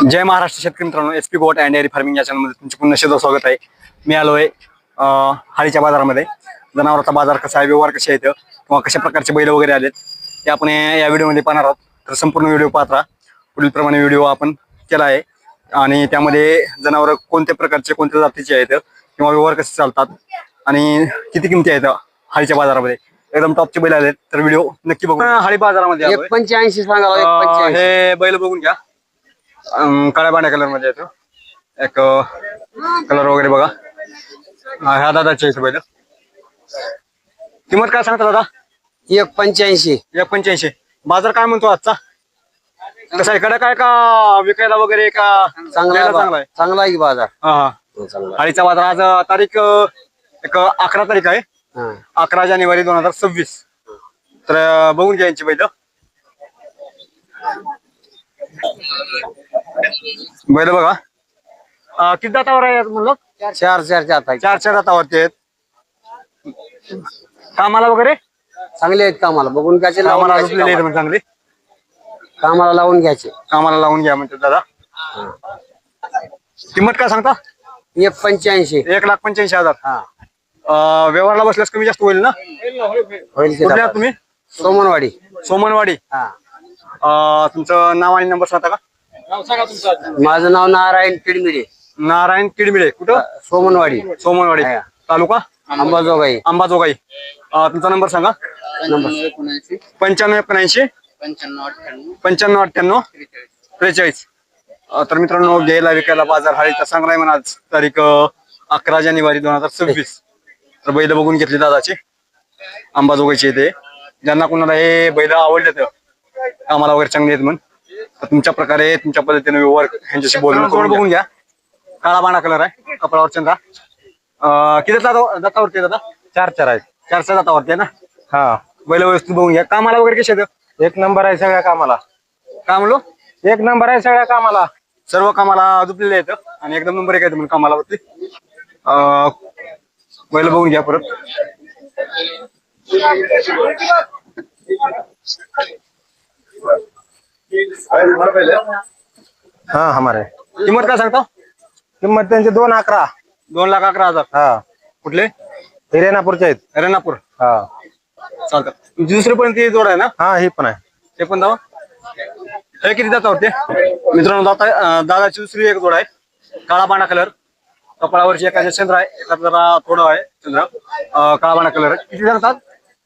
जय महाराष्ट्र शेतकरी मित्रांनो S P goat and dairy farming या चॅनलमध्ये तुमचे पुन्हा शेदो स्वागत आहे. मी आलो आहे अं, हाळीच्या बाजारामध्ये. जनावरांचा बाजार कसा आहे व्यवहार कसे आहेत किंवा कशा प्रकारचे बैल वगैरे आलेत ते आपण या व्हिडिओमध्ये पाहणार आहोत. तर संपूर्ण व्हिडिओ पाहत राहा. पुढील प्रमाणे व्हिडिओ आपण केला आहे. आणि त्यामध्ये जनावरं कोणत्या प्रकारचे कोणत्या जातीचे आहेत किंवा व्यवहार कसे चालतात आणि किती किमती आहेत हाळीच्या बाजारामध्ये. एकदम टॉपचे बैल आलेत तर व्हिडिओ नक्की बघू हाळी बाजारामध्ये पंच्याऐंशी सांगा हे बैल बघून घ्या. काळ्या पांढऱ्या कलरमध्ये येतो. एक कलर वगैरे बघा. हा, ह्या दादाचे आहेत बैल किंमत काय सांगता दादा? एक पंच्याऐंशी. एक पंच्याऐंशी. बाजार काय म्हणतो आजचा? कसा इकडे काय का विकायला वगैरे का चांगला आहे चांगला आहे? चांगला आहे की बाजार? हा हा. हो, चांगला बाजार आज अं, तारीख अं, एक अकरा तारीख आहे आहे. हा. अकरा जानेवारी दोन हजार सव्वीस. तर अं, बघून घ्या यांची बैल. बैल बघा. अं, किती दातावर आहे म्हणलं? चार चार जात आहे चार चार दातावरती आहेत. कामाला वगैरे? चांगले आहेत कामाला. बघून घ्यायचे लावून कामाला घ्यायचे आहेत. म्हणजे चांगले? कामाला लावून घ्यायचे. कामाला लावून घ्या म्हणते दादा. किंमत काय सांगता? एक पंच्याऐंशी. एक लाख पंच्याऐंशी हजार. हा. अं, व्यवहारला बसल्यास कमी जास्त होईल ना? होईल की दादा? तुम्ही? सोमनवाडी. सोमनवाडी. हा. अं, तुमचं नाव आणि नंबर सांगता का? माझं नाव नारायण किडमिरे नारायण किडमिळे कुठं? सोमनवाडी. सोमनवाडी. हा. तालुका? अंबाजोगाई. अंबाजोगाई. अं, तुमचा नंबर सांगा. पंच्याण्णव एकोणऐंशी. पंच्याण्णव अठ्ठ्याण्णव. त्रेचाळीस. अं, तर मित्रांनो घ्यायला विकायला बाजार हाळीचा चांगला आहे म्हणा. आज तारीख अं, अकरा जानेवारी दोन हजार सव्वीस. तर बैल बघून घेतली दादाचे. अंबाजोगाईचे इथे. ज्यांना कोणाला हे बैल आवडले तर. कामाला वगैरे चांगले आहेत म्हणून. तुमच्या प्रकारे तुमच्या पद्धतीने व्यवहार ह्यांच्याशी बोलून बघून घ्या. काळा बाणा कलर आहे. कपडावर चंद्रा अं, किती आहे दादा चार चार आहेत. चारशे दातावरती आहे ना? हा. बैल व्यवस्थित बघून घ्या. कामाला वगैरे कसे आहेत? एक नंबर आहे सगळ्या कामाला. काय म्हणलो एक नंबर आहे सगळ्या कामाला. सर्व कामाला झुपलेले आहेत. आणि एकदम नंबर एक आहेत म्हणून कामाला वरती अं, बैल बघून घ्या परत. हा हमारे. किंमत काय सांगता? किंमत त्यांची दोन अकरा. दोन लाख अकरा हजार. हा. कुठले? हे रेणापूरचे आहेत. रेणापूर. हा. चालतं. तुमची दुसरी पण ती जोड आहे ना? हा ही पण आहे. ते पण दावा. हे किती दातावरती मित्रांनो दाता दादाची दुसरी एक जोड आहे. काळा पांढरा कलर. कपाळावरची एकाचे चंद्र आहे. एका जरा थोडं आहे चंद्र. अं, काळा पांढरा कलर. आहे किती सांगतात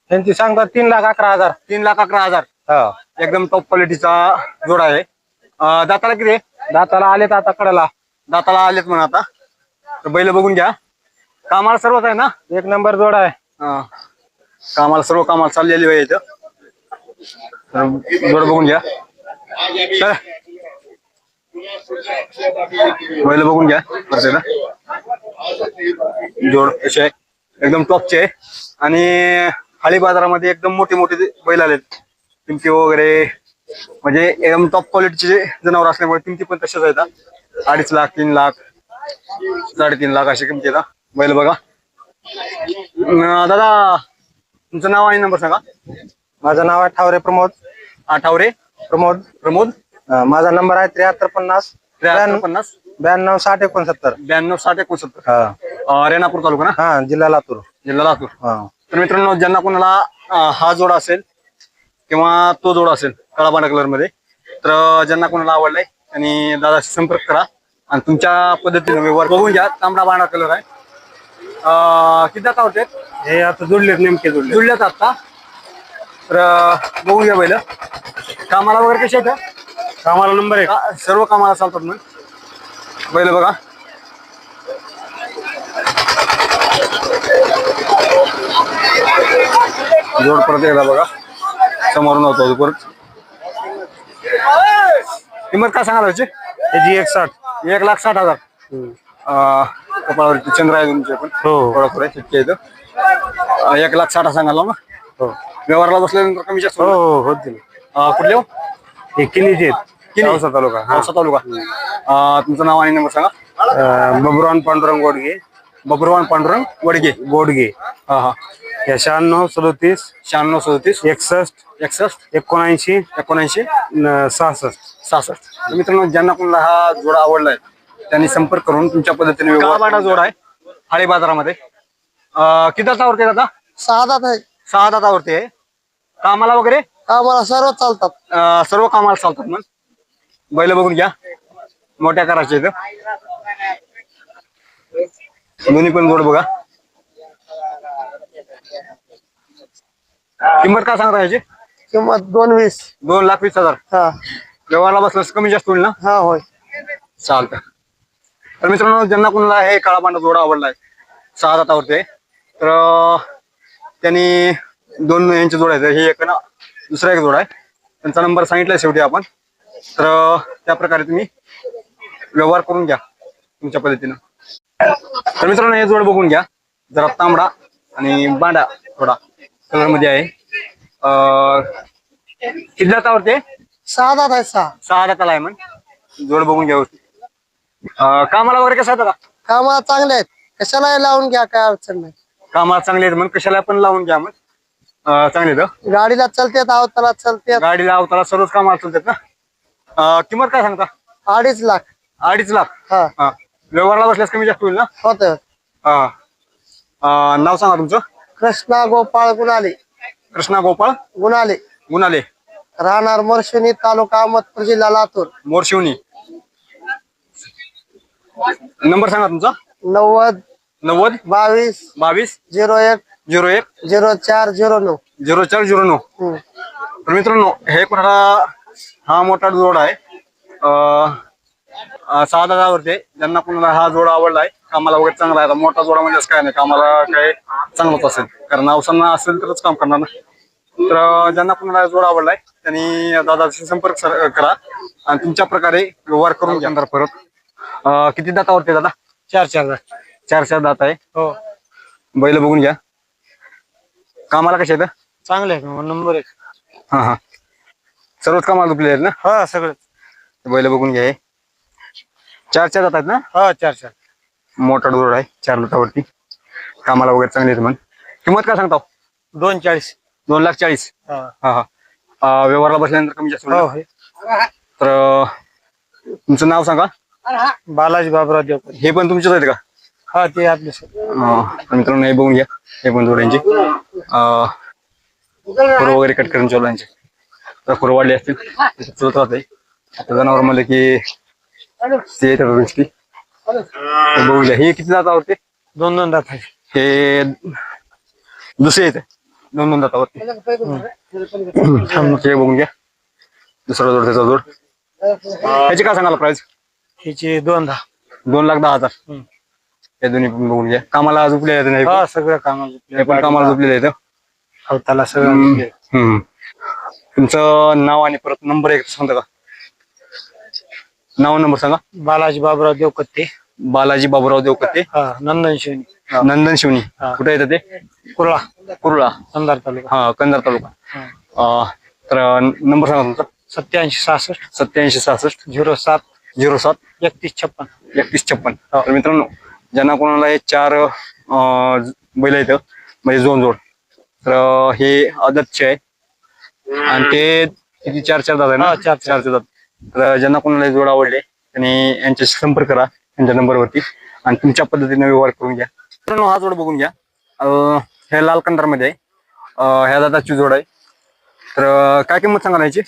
त्यांची सांगतात तीन लाख अकरा हजार. तीन लाख अकरा हजार. हा एकदम टॉप क्वालिटीचा जोडा आहे. अं, दाताला किती आहे? दाताला आलेत आता कडेला. दाताला आलेत म्हणा आता. तर बैल बघून घ्या. कामाला सर्वच आहे ना? एक नंबर जोड आहे. हा. कामाला सर्व कामाला चाललेली वेळ इथं. तर जोड बघून घ्या. चला. बैल बघून घ्या. वरतीला. जोड असे आहे एकदम टॉपचे आहे. आणि हाळी बाजारामध्ये एकदम मोठे मोठे बैल आलेत. किमती वगैरे म्हणजे एकदम टॉप क्वालिटीचे जनावर असल्यामुळे किमती पण तशाच आहेत. अडीच लाख तीन लाख साडेतीन लाख अशी किमती आहेत हा. बैल बघा. दादा तुमचं नाव आणि नंबर सांगा. माझं नाव आहे ठावरे प्रमोद. आठावरे प्रमोद प्रमोद. अं, माझा नंबर आहे त्र्याहत्तर पन्नास त्र्याहत्तर पन्नास. ब्याण्णव साठ एकोणसत्तर. ब्याण्णव साठ एकोणसत्तर. हा. अं, रेणापूर तालुका ना? हा जिल्हा लातूर. जिल्हा लातूर. हा. तर मित्रांनो ज्यांना कोणाला अं, हा जोडा असेल किंवा तो जोडा असेल काळा पांढरा कलरमध्ये तर ज्यांना कोणाला आवडलाय त्यांनी दादाशी संपर्क करा आणि तुमच्या पद्धतीने व्यवहार बघून घ्या तांबडा पांढरा कलर आहे. किती दाता होते हे आता जोडलेत नेमके जोडले जुळल्यात आता. तर बघून घ्या पहिलं. कामाला वगैरे कसे आहेत? कामाला नंबर का- सर्व कामाला चालतात मग पहिलं बघा. जोड परत एकदा बघा. समोरून होतो परत किंमत काय सांगाल याची त्याची एक साठ. एक लाख साठ हजार. अं, कपाळावरती चंद्र आहे तुमचे पण. हो. थोडा थोडा शिक्के इथं अं, एक लाख साठ सांगाल ना? हो. व्यवहारला बसल्यानंतर कमी जास्त हो होईल. हो होतील अं, कुठले हो? हे किनीचे आहेत. किनी? औसा तालुका. हा. औसा तालुका. अं, तुमचं नाव आणि नंबर सांगा. अं, बबुरान पांडुरंग गोडगे. बबरवान पांडुरंग वडगे. गोडगे. हा हा. या शहाण्णव सदोतीस. शहाण्णव सदतीस. एकसष्ट. एकसष्ट. एकोणऐंशी. एकोणऐंशी. न- सहासष्ट. सहासष्ट. तर मित्रांनो ज्यांना कोणाला हा जोडा आवडलाय त्यांनी संपर्क करून तुमच्या पद्धतीने व्यवहार जोडा आहे. हाळी बाजारामध्ये. अं, किती आहे दादा? सहा दात आहे. सहा दातावरती आहे कामाला वगैरे? आम्हाला सर्व चालतात. अं, सर्व कामाला चालतात मग. बैल बघून घ्या. मोठ्या करायचे इथं. दोन्ही पण जोड बघा. किंमत काय सांगता याची? किंमत दोन वीस. दोन लाख वीस हजार. हा. व्यवहारला बसल्यास कमी जास्त होईल ना? हा होय. चालतं. तर मित्रांनो ज्यांना कोणाला हे काळा पांढरा जोडा आवडलाय सहा दातावरती आहे. तर त्यांनी दोन यांचे जोड आहेत. हे एक ना दुसरा एक जोड आहे. त्यांचा नंबर सांगितलाय शेवटी आपण. तर त्या प्रकारे तुम्ही व्यवहार करून घ्या तुमच्या पद्धतीनं. तर मित्रांनो हे जोड बघून घ्या. जरा तांबडा आणि बांडा थोडा कलरमध्ये आहे. किती दातावरती सहा दात आहे सहा. सहा दाताला आहे मग जोड बघून घ्या. अं, कामाला वगैरे कसं आहे कामाला चांगले आहेत. कशाला लावून घ्या काय अडचण नाही. कामाला चांगले आहेत मग कशाला पण लावून घ्या मग अं, चांगले आहेत हं. गाडीला चलतेत आवताला चलतेत. गाडीला अवताला सर्वच कामाला चालतात ना अं, किंमत काय सांगता? अडीच लाख. अडीच लाख. हा. हा. व्यवहारला बसल्यास कमी जास्त होईल ना? होत हा. अं, नाव सांगा तुमचं. कृष्णा गोपाळ गुणाले. कृष्णा गोपाळ गुणाले. गुणाले. राहणार मोर्शिनी तालुका अहमदपूर जिल्हा लातूर. मोरशिवनी. नंबर सांगा तुमचा. नव्वद नव्वद बावीस बावीस झिरो एक झिरो एक झिरो चार झिरो नऊ. झिरो चार झिरो नऊ. हम्म. तर मित्रांनो हे कोणाला हा मोठा जोड आहे. अं, अं, सहा दादावरती. ज्यांना कोणाला हा जोड आवडलाय कामाला वगैरे चांगला आहे. मोठा जोडा म्हणजे असं काय नाही कामाला काय चांगलंच असेल. कारण अवसांना असेल तरच काम करणार ना. तर ज्यांना कोणाला जोड आवडलाय त्यांनी दादाशी संपर्क करा. आणि तुमच्या प्रकारे व्यवहार करून घ्या. नंतर परत. किती दातावरती दादा? चार चार दात. चार चार दात आहे. हो. बैल बघून घ्या. कामाला कसे आहेत? चांगले आहे नंबर एक. हा हा. सर्वच कामाला दुपले आहेत ना? हा सगळं बैल बघून घ्या हे. चार चार जातात ना? हा चार चार. मोठा डोर आहे चार लातावरती कामाला वगैरे चांगले आहेत म्हण किंमत काय सांगता दोन चाळीस. दोन लाख चाळीस. हा. हा हा. अं, व्यवहारला बसल्यानंतर कमी जास्त होईल हो ना? हे. तर अं, तुमचं नाव सांगा. बालाजी बाबराव देवकर. हे पण तुमचेच आहेत का? हा ते आपले अं, तर मित्रांनो हे बघून घ्या. हे पण जोड्यांचे. खुर वगैरे कट करून चालू यांचे. तर खुर वाढले असतील. चलत राहते आता जनावर म्हणलं की ते येतात गोष्टी हे बघून घ्या हे किती जातावरती दोन दोन दात आहे. हे दुसरे येते. दोन दोन दातावरती हे बघून घ्या दुसरा जोड त्याचा जोड. ह्याची काय सांगाल प्राइस हिचे दोन दहा. दोन लाख दहा हजार. हे दोन्ही पण बघून घ्या कामाला झुपले आहेत नाही. हा सगळं कामाला हे पण कामाला झुपलेले आहेत अवताला सगळं. तुमचं नाव आणि परत नंबर एक सांगता का? नाव नंबर सांगा. बालाजी बाबराव देवकत्ते. बालाजी बाबूराव देवकते हा नंदन शिवनी. नंदन शिवनी. हा. कुठे येतं ते? कुर्ला. कुर्ला. अंधार तालुका. हा कंधार तालुका. हा. अं, तर नंबर सांगा तुमचा. सत्याऐंशी सहासष्ट. सत्याऐंशी सहासष्ट. झिरो सात. झिरो सात. एकतीस छप्पन. एकतीस छप्पन. तर मित्रांनो ज्यांना कोणाला हे चार अं, बैल येतं म्हणजे जोन जोड. तर अं, हे आदतचे आहे. आणि ते किती? चार चार दात आहे ना? हा, चार- चार. चार दात. तर ज्यांना कोणाला जोड आवडले त्यांनी यांच्याशी संपर्क करा त्यांच्या नंबरवरती. आणि तुमच्या पद्धतीने व्यवहार करून घ्या. मित्रांनो हा जोड बघून घ्या. हे लाल कंदारमध्ये आहे ह्या दादाची जोड आहे. तर काय किंमत सांगा याची?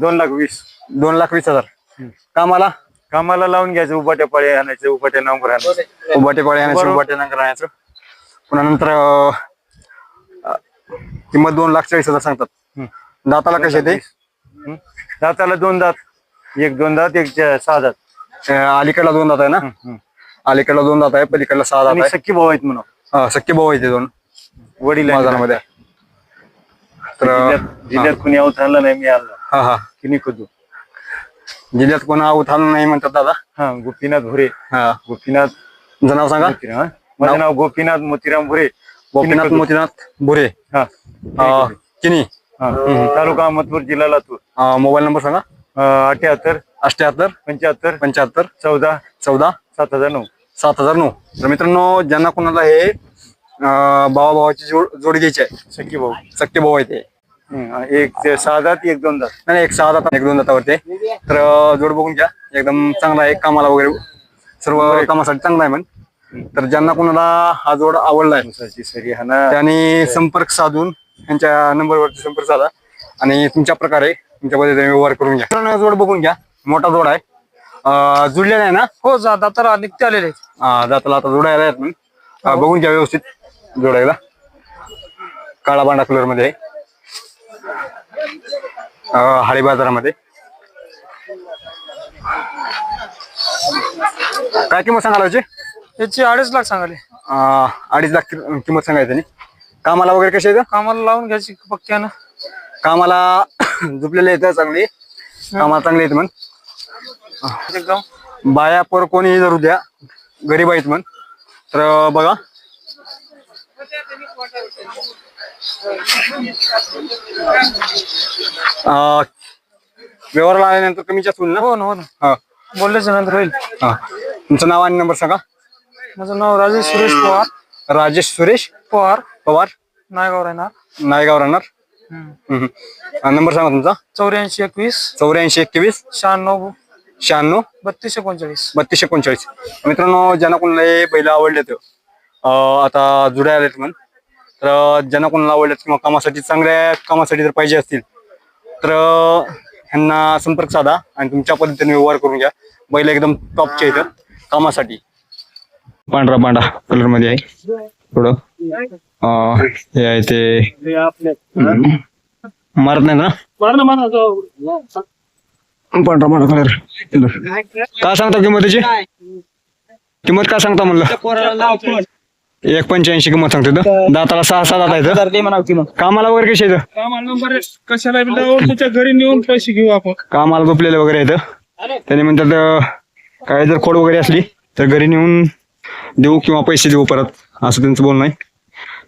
दोन लाख वीस. दोन लाख वीस हजार. कामाला? कामाला लावून घ्यायचं उपाट्या पाळे आणायचं उपाट्या नंबर आणायचं. उभाटे पाळी आणायचं बरोबर. उभाटे नंतर आणायचं. पुन्हा नंतर किंमत दोन लाख चाळीस हजार सांगतात. दाताला कसे ते? हं? दाताला दोन दात. एक दोन दात एक चा- सहा दात. अं, अलीकडला दोन दात आहे ना. अलीकडला दोन दात आहे पलीकडला सहा दात आणि आहे. सख्खी भाऊ आहेत म्हणून. हा, सख्खे भाऊ आहे ते दोन. वडील आहेत. बाजारामध्ये तर जिल्ह्यात जिल्ह्यात कुणी अवतारलं नाही मी आलो. हा हा. किनी कुदू जिल्ह्यात कोणा उठालं नाही म्हणतात दादा? हा गोपीनाथ भुरे. हा. गोपीनाथ तुमचं नाव सांगा. मोतीराम, हा? माझं नाव? गोपीनाथ मोतीराम भुरे. गोपीनाथ मोतीनाथ भुरे. हा. अं, किनी. तालुका अहमदपूर जिल्हा लातूर. अं, मोबाईल नंबर सांगा. अठ्याहत्तर. अठ्याहत्तर. पंच्याहत्तर. पंच्याहत्तर. चौदा. चौदा. सात हजार नऊ. सात हजार नऊ. तर मित्रांनो ज्यांना कोणाला हे भावा भावाची जोड द्यायची आहे सख्खी भाऊ. सक्के भाऊ आहे ते. हं, एक ते सहा दात एक दोन दात नाही नाही, एक सहा दात एक दोन दातावरती आहे. तर अं, जोड बघून घ्या. एकदम चांगला आहे कामाला वगैरे. सर्व कामासाठी चांगला आहे म्हण. तर ज्यांना कोणाला हा जोड आवडला आहे उसाची सरी हा ना त्यांनी संपर्क साधून यांच्या नंबरवरती संपर्क साधा आणि तुमच्या प्रकारे तुमच्या पद्धतीने व्यवहार करून घ्या. जोड बघून घ्या. मोठा जोड आहे. अं, जुळलेला आहे ना? हो जाता तर निघते आलेले. हा दाताला आता जोडायला आहेत म्हणून. बघून घ्या व्यवस्थित जोडायला. काळा बांडा कलरमध्ये आहे हाडी बाजारामध्ये. काय किंमत सांगायला याची अडीच लाख सांगाले अं, अडीच लाख किंमत सांगायची त्यांनी. कामाला वगैरे कसे आहे कामाला लावून घ्यायची पक्क्यानं कामाला झुपलेले येतं चांगली. कामाला चांगले येत म्हण. एकदम बाया पर कोणी जर उद्या गरीब आहेत म्हण. तर बघा. अं, व्यवहाराला आल्यानंतर कमी जास्त होईल ना? हो ना हो ना. बोलल्याच्या नंतर होईल. हा. तुमचं नाव आणि नंबर सांगा. माझं नाव राजेश सुरेश पवार. राजेश सुरेश? पवार. पवार? नायगाव राहणार. नायगाव राहणार? नंबर सांगा तुमचा? चौऱ्याऐंशी एकवीस. चौऱ्याऐंशी एकवीस. शहाण्णव. शहाण्णव. बत्तीस एकोणचाळीस. बत्तीस एकोणचाळीस. मित्रांनो ज्यांना कोणाला हे बैल आवडले तर आता जुड्या आलेत म्हण. तर ज्यांना कोणाला आवडलेत किंवा कामासाठी चांगल्या कामासाठी जर पाहिजे असतील तर अं, ह्यांना संपर्क साधा आणि तुमच्या पद्धतीने व्यवहार करून घ्या. बैल एकदम टॉपचे इथं कामासाठी. पांढरा पांढरा कलरमध्ये आहे. थोडं. हे ते. हम्म. मारत नाही ना? पांढरा पांढरा कलर काय? सांगता किंमत त्याची किंमत काय सांगता म्हणलं? एक पंच्याऐंशी किंमत सांगतो इथं. दाताला सहा सहा दात आहेत कामाला वगैरे कसे आहेत कशाला घरी नेऊन पैसे घेऊ आपण. कामाला झोपलेले वगैरे आहेत त्याने म्हणतात काय जर खोड वगैरे असली तर घरी नेऊन देऊ किंवा पैसे देऊ परत. असं त्यांचं बोलणं आहे.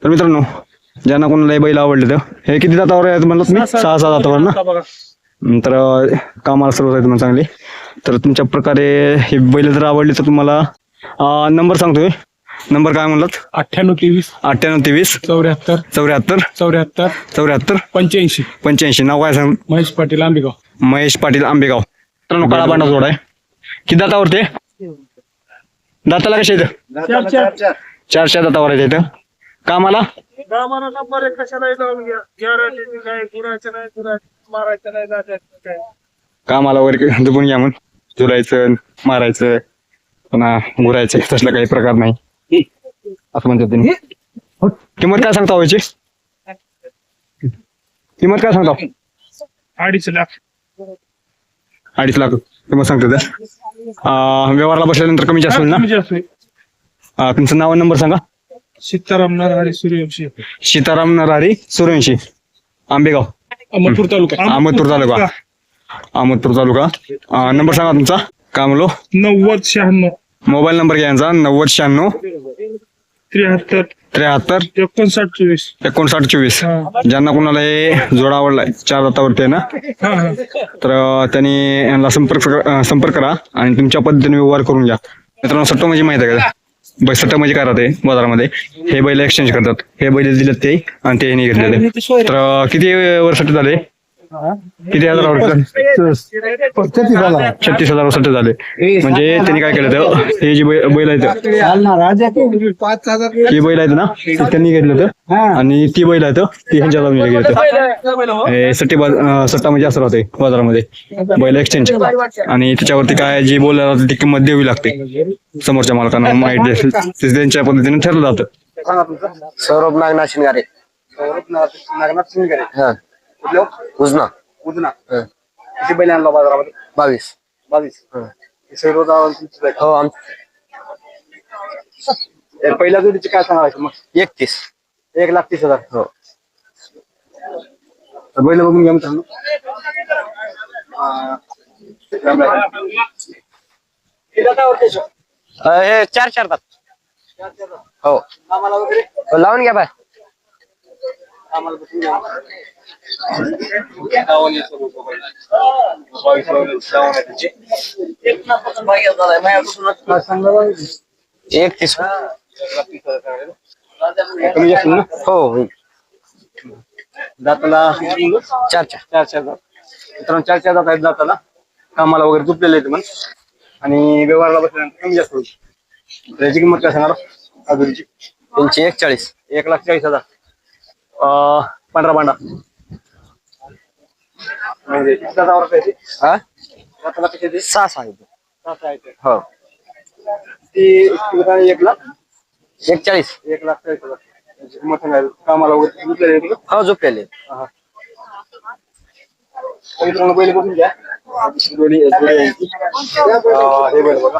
तर मित्रांनो ज्यांना कोणाला हे बैल आवडले तर हे किती दातावर आहेत म्हणलं तुम्ही? सहा सहा दातावर ना तर कामाला सर्व आहेत चांगले तर तुमच्या प्रकारे हे बैल जर आवडले तर तुम्हाला नंबर सांगतोय. नंबर काय म्हणलात? अठ्ठ्याण्णव तेवीस. अठ्ठ्याण्णव तेवीस. चौऱ्याहत्तर. चौऱ्याहत्तर. चौऱ्याहत्तर. चौऱ्याहत्तर. पंच्याऐंशी. पंच्याऐंशी. नाव काय सांग? महेश पाटील आंबेगाव. महेश पाटील आंबेगाव. मित्रांनो काळा बांडा जोड आहे. किती दातावरती? दाताला कशा इथं चार चार दातावर आहेत इथं कामाला कामाला वगैरे झोपून घ्या म्हणून. झुलायचं मारायचं पुन्हा घुरायचं तसला काही प्रकार नाही. असं म्हणतात त्यांनी. किंमत काय सांगता व्हायची किंमत काय सांगता अडीच लाख. अडीच लाख किंमत सांगतो त्या अं, व्यवहाराला बसल्यानंतर कमी जास्त होईल ना? तुमचं नाव नंबर सांगा. सीताराम नरहरी सूर्यवंशी. सीताराम नरहरी सुरऐंशी आंबेगाव. अहमदपूर तालुका. अहमदपूर तालुका. अहमदपूर तालुका. अं, नंबर सांगा तुमचा. काय म्हणलो? नव्वद शहाण्णव. मोबाईल नंबर घ्या यांचा. नव्वद शहाण्णव. त्र्याहत्तर. त्र्याहत्तर. एकोणसाठ चोवीस. एकोणसाठ चोवीस. हा. ज्यांना कोणाला हे जोडा आवडलाय चार दातावरती आहे ना? हा हा. तर अं, त्यांनी यांना संपर्क अं, संपर्क करा आणि तुमच्या पद्धतीने व्यवहार करून घ्या. मित्रांनो सट्ट म्हणजे माहिती आहे का? सट्ट म्हणजे काय राहते? बाजारामध्ये. हे बैल एक्सचेंज करतात. हे बैल दिलेत ते आणि ते नाही घेतलेले. तर किती वर्षाचे झाले? किती हजारावर छत्तीस हजार वर्षाचे झाले. म्हणजे त्यांनी काय केलं तर हे जे बैल आहेत. ही बैल आहेत ना? त्यांनी घेतलं होतं. आणि ती बैल आहेत ती ह्यांच्या हे सट्टी सट्टा म्हणजे असं राहते बाजारामध्ये. बैल एक्सचेंज आणि त्याच्यावरती काय जी बोल ती किंमत द्यावी लागते. समोरच्या मालकांना माहिती असेल ते त्यांच्या पद्धतीने ठरलं जातं. सौरभ नागनाथ शिंगारे. उजना उजना किती बैल आणला बाजारामध्ये बावीस बावीस सर्व हो आम पहिल्या जोडीची काय सांगायचं मग एकतीस एक लाख तीस हज़ार हो बैल बघून घ्या मित्रांनो अं, हे चार चार दात हो कामाला वगैरे लावून घ्या बाय कमी जास्त ना हो. होईल दाताला चार चार. चार चार दात. मित्रांनो चार चार दात आहेत दाताला. कामाला वगैरे झुपलेले आहेत मग आणि व्यवहाराला बसल्यानंतर कमी जास्त होईल. त्याची किंमत काय सांगा अजूनची? त्यांची एकचाळीस. एक लाख चाळीस हजार. अं, पंधरा बांडा. म्हणजे? हा? सहा. हो. एक लाख? एकचाळीस. एक लाख चाळीस हजार. त्याची किंमत सांगायला कामाला वगैरे? हो झोपलेले. तर मित्रांनो पहिले बघून घ्या. दोन्ही जोडी आहे. ती. अं, हे बैल बघा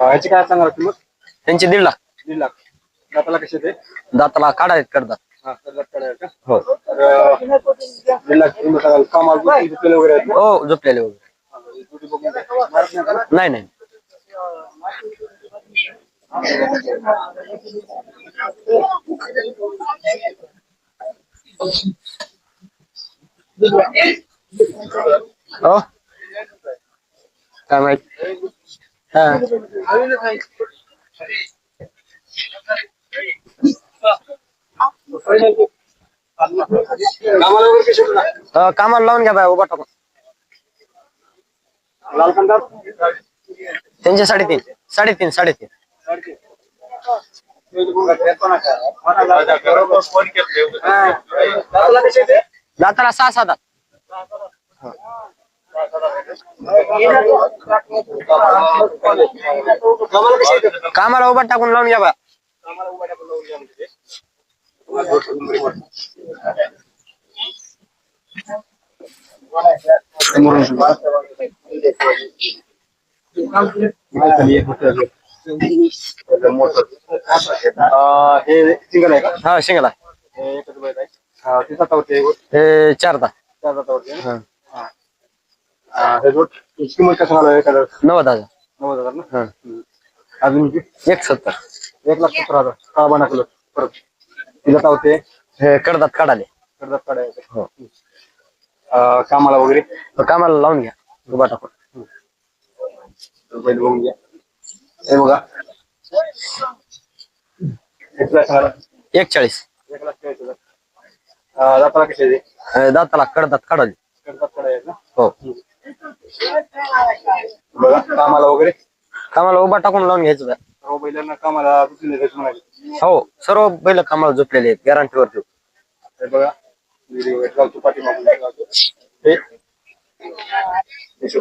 हा ह्याची काय सांगा किंमत? त्यांचे दीड लाख. दीड लाख. दाताला कसे ते दाताला काढायत करतात हा तर लाख का हो. तर अं, लाख किंमत सांगाल कामाला झुपलेले वगैरे आहेत ना? हो झोपलेले वगैरे. हा, ही जोडी बघून मारत नाही का ना? नाही नाही. हो. काय माहित? हा. कामाला वगैरे अं, कामाला लावून घ्या बाय उभा टाकून लाल त्यांचे साडेतीन साडेतीन साडेतीन. दाताला दाताला सहा सात कामाला कसे येते कामाला उभा टाकून लावून घ्या बा हे सिंगल आहे का? हा शिंगला हे एकच बैल आहे. हा, ते जातावरती आहे. हे चार दात त्या जातावरती आहे ना? हा. हा, हे जोड याची किंमत कसं मला एखादं नव्वद हजार. नव्वद हजार ना? हा. अजून किती? एक सत्तर एक लाख सत्तर हजार. का बना किलो परत. ती जातावरती हे कडदात काढाले. कर्जात काढायचं. हो. अं, कामाला वगैरे? कामाला लावून घ्या. उभा टाकून बैल बघून घ्या. हे बघा. एक चाळीस एक लाख चाळीस हजार. अं, जाताला कसे आहे ते? हे दाताला कडदात काढाले. कर्जात काढायचं हो. बघा कामाला वगैरे? कामाला उभा टाकून लावून घ्यायचं बा. सर्व बैलांना कामाला म्हणाले हो सर्व बैल कामाला झोपलेले आहेत गॅरंटीवर हे बघा व्हिडिओ लावतो पाठीमागून लावतो. हे हे शो.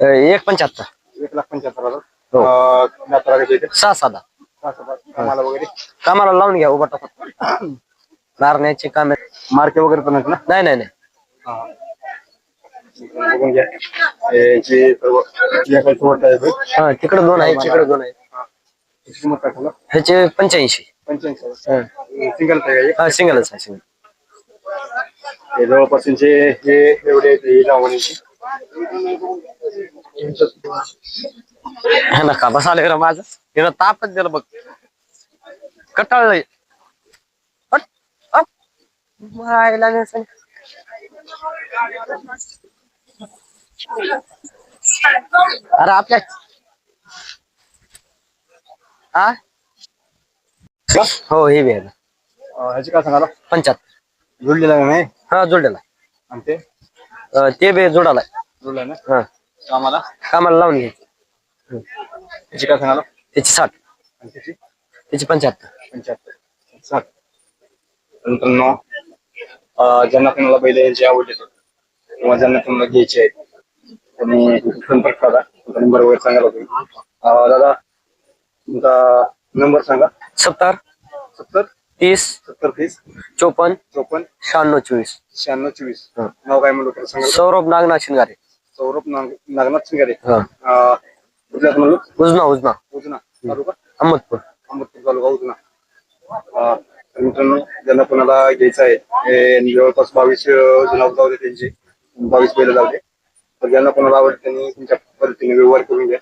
हे एक पंच्याहत्तर एक लाख पंच्याहत्तर हजार हो. अं, सहा साधा सहा कामाला वगैरे कामाला लावून घ्या उभा टाकून मारण्याचे काम आहे. मार्के वगैरे पण आहेत ना नाही नाही नाही हा. बघून घ्या यांची सर्व या काही शेवट आहे बघ. हा तिकडे दोन आहेत. तिकडे दोन आहेत. याची किंमत काय सांगा ह्याचे पंच्याऐंशी. पंच्याऐंशी हजार सिंगल आहे का हे? हा सिंगलच आहे सिंगल हे जवळपासूनचे हे एवढे आहेत हे लावणीचे. ना का बस आले रे माझं? हिनं तापच दिलं बघ. कटाळलंय हट, हट. मायला नाही सांग. अरे आपल्या हा हो हे बी आहे ना. ह्याची काय सांगाला पंच्याहत्तर. जुळलेला नाही? हा जोडलेला आणि ते? अं, ते बी जोडाला जुळला ना? हा. कामाला? कामाला लावून घ्यायचं ह्याची काय सांगाला त्याची साठ. आणि त्याची? त्याची पंच्याहत्तर. पंच्याहत्तर. साठ. मित्रांनो अं, ज्यांना कोणाला बैल यांची आवडली किंवा ज्यांना कोणाला घ्यायची आहेत त्यांनी संपर्क साधा तुमचा नंबर वगैरे सांगायला तुम्ही अं, दादा तुमचा नंबर सांगा. सत्तर. सत्तर? तीस. सत्तर तीस. चोपन्न. चोपन्न. शहाण्णव चोवीस. शहाण्णव चोवीस. हा. नाव काय म्हणलं होतं? सांगा. सौरभ नागनाथ शिंगारे. सौरभ नाग नागनाथ सिंगारे हा. अं, कुठल्याच म्हणलं उजना उजना. उजना तालुका? अहमदपूर. अहमदपूर तालुका उजना. अं, तर मित्रांनो ज्यांना कोणाला घ्यायचं आहे हे जवळपास बावीस अं, जाऊ दे त्यांचे. बावीस बैल जाऊ दे. तर ज्यांना कोणाला आवडते त्यांनी तुमच्या पद्धतीने व्यवहार करून घ्या.